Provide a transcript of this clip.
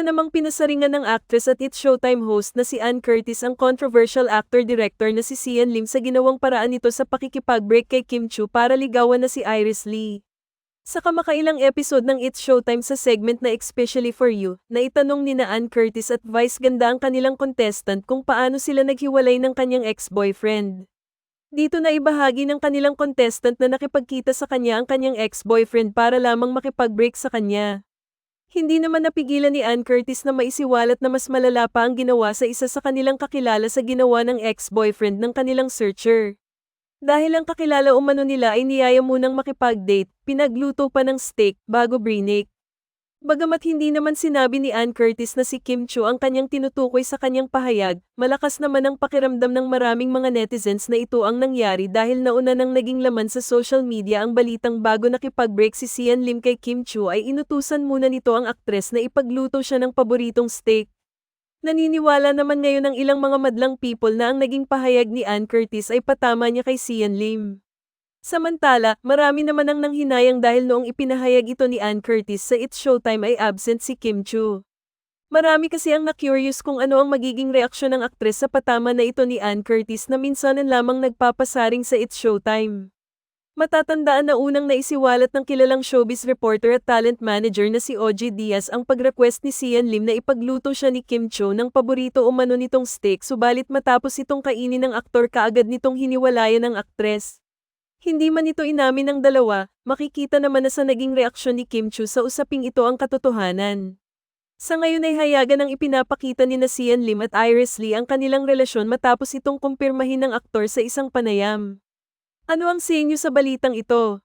namang pinasaringan ng actress at It's Showtime host na si Ann Curtis ang controversial actor-director na si Sian Lim sa ginawang paraan nito sa pakikipag-break kay Kim Chu para ligawan na si Iris Lee. Sa kamakailang episode ng It's Showtime sa segment na Especially For You, na itanong ni na Ann Curtis at Vice Ganda ang kanilang contestant kung paano sila naghiwalay ng kanyang ex-boyfriend. Dito na ibahagi ng kanilang contestant na nakipagkita sa kanya ang kanyang ex-boyfriend para lamang makipag-break sa kanya. Hindi naman napigilan ni Ann Curtis na maisiwalat na mas malala pa ang ginawa sa isa sa kanilang kakilala sa ginawa ng ex-boyfriend ng kanilang searcher. Dahil ang kakilala umano nila ay niyaya munang makipag-date, pinagluto pa ng steak bago brinik. Bagamat hindi naman sinabi ni Ann Curtis na si Kim Chu ang kanyang tinutukoy sa kanyang pahayag, malakas naman ang pakiramdam ng maraming mga netizens na ito ang nangyari dahil nauna nang naging laman sa social media ang balitang bago nakipag-break si Sian Lim kay Kim Chu ay inutusan muna nito ang aktres na ipagluto siya ng paboritong steak. Naniniwala naman ngayon ang ilang mga madlang people na ang naging pahayag ni Ann Curtis ay patama niya kay Sian Lim. Samantala, marami naman ang nanghinayang dahil noong ipinahayag ito ni Ann Curtis sa It's Showtime ay absent si Kim Chu. Marami kasi ang na-curious kung ano ang magiging reaksyon ng aktres sa patama na ito ni Ann Curtis na minsanan lamang nagpapasaring sa It's Showtime. Matatandaan na unang naisiwalat ng kilalang showbiz reporter at talent manager na si OG Diaz ang pag-request ni Sian Lim na ipagluto siya ni Kim Cho ng paborito umano nitong steak subalit matapos itong kainin ng aktor kaagad nitong hiniwalayan ng aktres. Hindi man ito inamin ng dalawa, makikita naman na sa naging reaksyon ni Kim Chu sa usaping ito ang katotohanan. Sa ngayon ay hayagan ang ipinapakita ni na Sian Lim at Iris Lee ang kanilang relasyon matapos itong kumpirmahin ng aktor sa isang panayam. Ano ang sinyo sa balitang ito?